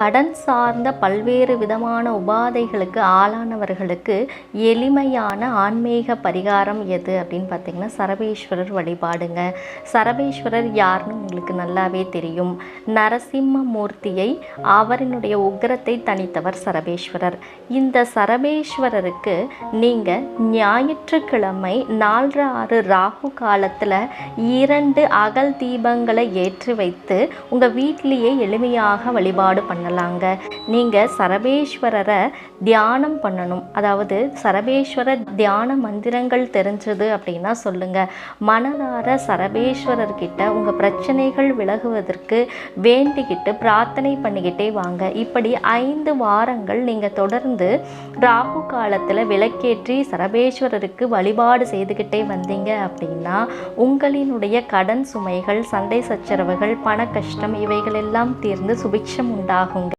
கடன் சார்ந்த பல்வேறு விதமான உபாதைகளுக்கு ஆளானவர்களுக்கு எளிமையான ஆன்மீக பரிகாரம் எது அப்படின்னு பார்த்தீங்கன்னா சரபேஸ்வரர் வழிபாடுங்க. சரபேஸ்வரர் யாருன்னு உங்களுக்கு நல்லாவே தெரியும். நரசிம்ம மூர்த்தியை அவரினுடைய உக்கிரத்தை தணித்தவர் சரபேஸ்வரர். இந்த சரபேஸ்வரருக்கு நீங்கள் ஞாயிற்றுக்கிழமை நாலு ஆறு ராகு காலத்தில் இரண்டு அகல் தீபங்களை ஏற்றி வைத்து உங்கள் வீட்டிலேயே எளிமையாக வழிபாடு பண்ணலாங்க. நீங்கள் சரபேஸ்வரரை தியானம் பண்ணணும். அதாவது சரபேஸ்வர தியான மந்திரங்கள் தெரிஞ்சது அப்படின்னா சொல்லுங்கள் மனதார சரபேஸ்வரர்கிட்ட உங்கள் பிரச்சனைகள் விலகுவதற்கு வேண்டிக்கிட்டு பிரார்த்தனை பண்ணிக்கிட்டே வாங்க. இப்படி ஐந்து வாரங்கள் நீங்கள் தொடர்ந்து ராகு காலத்தில் விளக்கேற்றி சரபேஸ்வரருக்கு வழிபாடு செய்துக்கிட்டே வந்தீங்க அப்படின்னா உங்களினுடைய கடன் சுமைகள் சண்டை சச்சரவுகள் பண கஷ்டம் இவைகளெல்லாம் தீர்ந்து சுபிக்ஷம் உண்டாகும்.